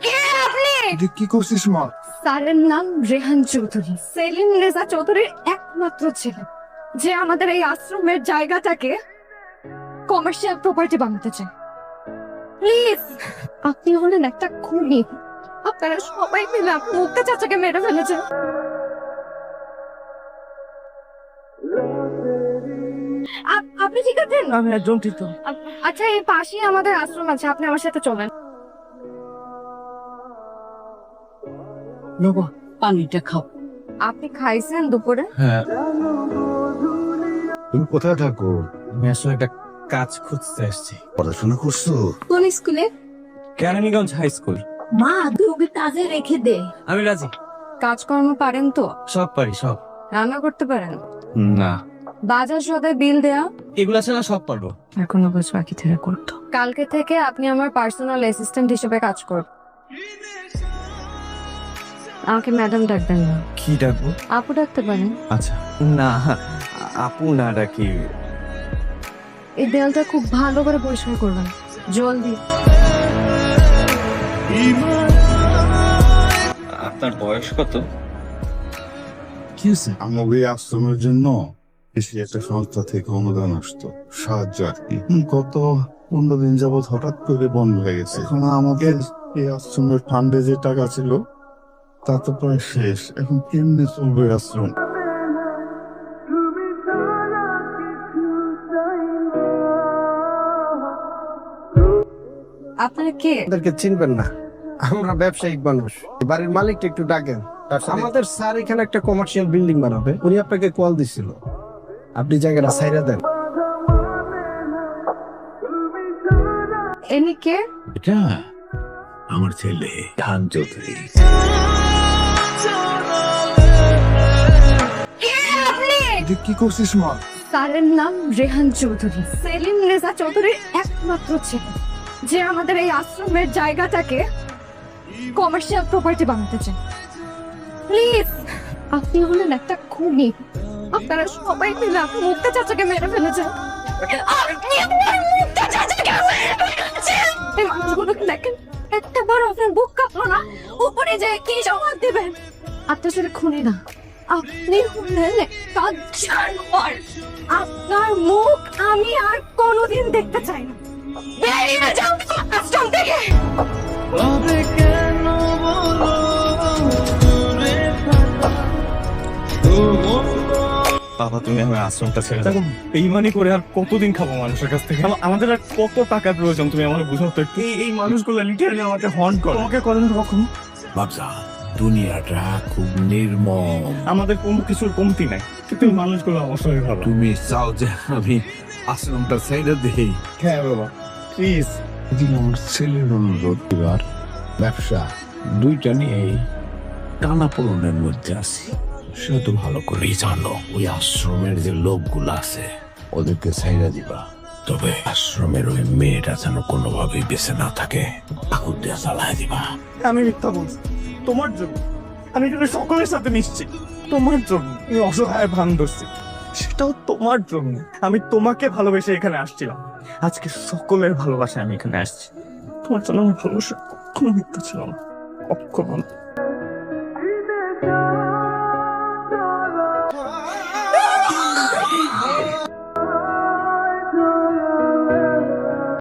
তুই কি করছিস মা? স্যারের নাম রেহান চৌধুরী। সেলিম রেজা চৌধুরীর একমাত্র ছেলে। যে আমাদের এই আশ্রমের জায়গাটাকে কমার্শিয়াল প্রপার্টি বানাতে চায়। প্লিজ আপনি হলেন একটা খুনি। আপনারা সবাই মিলে আপনার মুক্তা চাচাকে মেরে ফেলেছেন। আপ- আপনি ঠিক আছেন? আমি একজন ঠিক আচ্ছা এই পাশেই আমাদের আশ্রম আছে। আপনি আমার সাথে চলেন। নেব পানিটা খাও। আপনি খাইছেন দুপুরে? হ্যাঁ। তুমি কোথায় থাকো? আমি আসলে একটা কাজ খুঁজতে এসেছি পড়াশোনা করছ? কোন স্কুলে? Keraniganj high school. মা তুই ওকে কাজে রেখে দে। আমি রাজি। কাজকর্ম পারেন তো? সব পারি সব। রান্না করতে পারেন? না। বাজার সদায় বিল দেয়া? এগুলো ছাড়া সব পারব। এখনও বাকি থেকে করতো। কালকে থেকে আপনি আমার পার্সোনাল অ্যাসিস্ট্যান্ট হিসেবে কাজ করবেন। আমাকে ম্যাডাম ডাকবেন না। কি ডাকবো? আপু ডাকতে পারেন। আচ্ছা। না আপু না ডাকি। এই দেয়ালটা খুব ভালো করে পরিষ্কার করবেন। জলদি। আপনার বয়স কত? কি আমাদের এই আশ্রমের জন্য কৃষি একটা সংস্থা থেকে অনুদান আসতো। সাহায্য আর কি। গত পনেরো দিন যাবৎ হঠাৎ করে বন্ধ হয়ে গেছে। এখন আমাদের এই আশ্রমের ফান্ডে যে টাকা ছিল তা তো প্রায় শেষ। এখন কেমনে চলবে আশ্রম? আপনারা কে? আমাদেরকে চিনবেন না। আমরা ব্যবসায়িক মানুষ। বাড়ির মালিকটা একটু ডাকেন। আমাদের স্যার এখানে একটা কমার্শিয়াল বিল্ডিং বানাবে। উনি আপনাকে কল দিছিল। আপনি জায়গাটা সাইরা দেন। এনি কে? এটা আমার ছেলে ধান চৌধুরী কি করছিস মা? স্যারের নাম রেহান চৌধুরী। সেলিম রেজা চৌধুরীর একমাত্র ছেলে। যে আমাদের এই আশ্রমের জায়গাটাকে কমার্শিয়াল প্রপার্টি বানাতে চায়। প্লিজ আপনি হলেন একটা খুনি। আপনারা সবাই মিলে আপনি মুক্তা চাচাকে মেরে ফেলেছেন। এই মানুষগুলোকে দেখেন, একটা বার আপনার বুক কাঁপলো না। উপরে যে কি জবাব দিবেন? আপনি খুনি না। আপনি হলেন একটা জানোয়ার আপনার মুখ আমি আর কোনোদিন দেখতে চাই না। বেরিয়ে যাও আশ্রম থেকে। বাবা তুমি আমার আশ্রমটা ছেড়ে দাও। বেইমানি করে আর কতদিন খাব মানুষের কাছ থেকে? আমাদের আর কত টাকার প্রয়োজন তুমি আমার বুঝো তো একটু। এই এই মানুষগুলো লিটারালি আমাকে হন্ট করো। তোমাকে করেন কখনো বাবজা দুনিয়াটা খুব নির্মম। আমাদের কোনো কিছুর কমতি নাই। কিন্তু মানুষগুলো অবশ্যই ভালো। তুমি চাও যে আমি আশ্রমটা ছেড়ে দেই হ্যাঁ বাবা প্লিজ যদি আমার ছেলের অনুরোধ এবার ব্যবসা দুইটা নিয়েই টানা পূরণের মধ্যে আছি। সে তো ভালো করেই জানো ওই আশ্রমের যে লোকগুলো আছে ওদেরকে ছাইরা দিবা। তবে আশ্রমের ওই মেয়েটা যেন কোনোভাবেই বেঁচে না থাকে আগুন দিয়ে জ্বালায় দিবা। আমি মিথ্যা বলছি। তোমার জন্য। আমি এখানে সকলের সাথে মিশছি। তোমার জন্য আমি অসহায় ভান ধরছি। সেটাও তোমার জন্য। আমি তোমাকে ভালোবেসে এখানে আসছিলাম। আজকে সকলের ভালোবাসায় আমি এখানে আসছি। তোমার জন্য আমার ভালোবাসা কখনো মিথ্যা ছিল না। না।